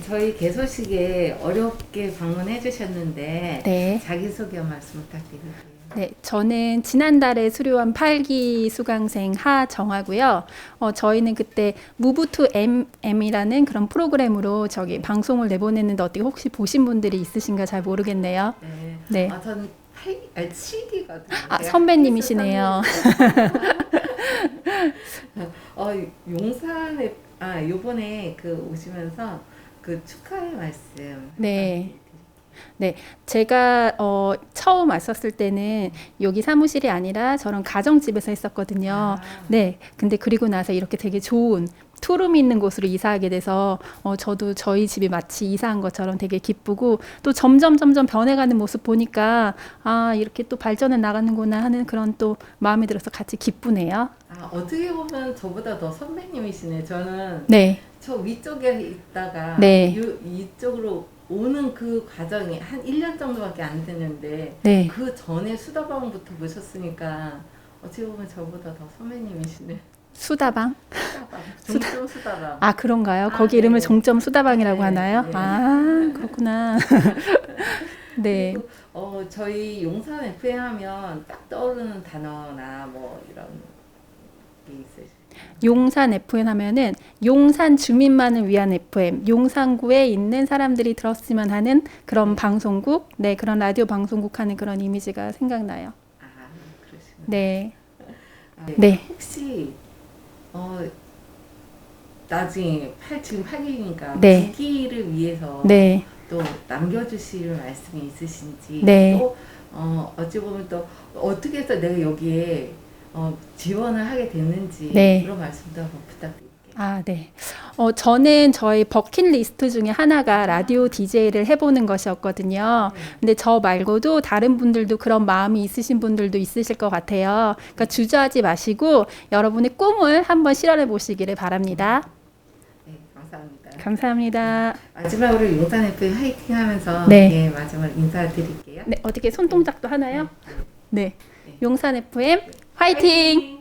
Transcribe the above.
네, 저희 개소식에 어렵게 방문해 주셨는데 네. 자기소개 한 말씀 부탁드릴게요. 네, 저는 지난달에 수료한 8기 수강생 하정하고요. 어, 저희는 그때 무브 투 MM이라는 그런 프로그램으로 저기 방송을 내보냈는데 어떻게 혹시 보신 분들이 있으신가 잘 모르겠네요. 네. 네. 아, 저는 8, 아, 7기거든요. 아, 선배님이시네요. 어, 용산에 아, 요번에 그 오시면서 그 축하의 말씀. 네. 제가 어, 처음 왔었을 때는 여기 사무실이 아니라 저런 가정집에서 했었거든요. 아, 네. 근데 그리고 나서 이렇게 되게 좋은 투룸이 있는 곳으로 이사하게 돼서 어, 저도 저희 집이 마치 이사한 것처럼 되게 기쁘고 또 점점 점점 변해가는 모습 보니까 아 이렇게 또 발전해 나가는구나 하는 그런 또 마음이 들어서 같이 기쁘네요. 아, 어떻게 보면 저보다 더 선배님이시네. 저는 네, 저 위쪽에 있다가 네. 요, 이쪽으로 오는 그 과정이 한 1년 정도밖에 안 됐는데 네. 그 전에 수다방부터 보셨으니까 어떻게 보면 저보다 더 선배님이시네. 수다방? 수다방. 종점 수다방. 아 그런가요? 아, 거기 네. 이름을 종점 수다방이라고 네, 하나요? 네. 아 그렇구나. 네. 그리고 어, 저희 용산 FM 하면 딱 떠오르는 단어나 뭐 이런? 용산 FM 하면은 용산 주민만을 위한 FM, 용산구에 있는 사람들이 들었으면 하는 그런 방송국, 네 그런 라디오 방송국 하는 그런 이미지가 생각나요. 아, 그러시구나. 네, 아, 네, 혹시 어 나중에 팔 지금 8기니까 네. 9기를 위해서 네, 또 남겨주실 말씀이 있으신지 네. 또 어, 어찌 보면 또 어떻게 해서 내가 여기에 어, 지원을 하게 됐는지 네. 그런 말씀도 한번 부탁드릴게요. 아 네. 어 저는 저희 버킷리스트 중에 하나가 라디오 DJ를 해보는 것이었거든요. 근데 저 말고도 다른 분들도 그런 마음이 있으신 분들도 있으실 것 같아요. 그러니까 주저하지 마시고 여러분의 꿈을 한번 실현해 보시기를 바랍니다. 네, 감사합니다. 감사합니다. 마지막으로 용산 FM 화이팅 하면서 네. 예, 마지막 인사드릴게요. 네, 어떻게 손동작도 하나요? 네. 네. 용산 FM 화이팅!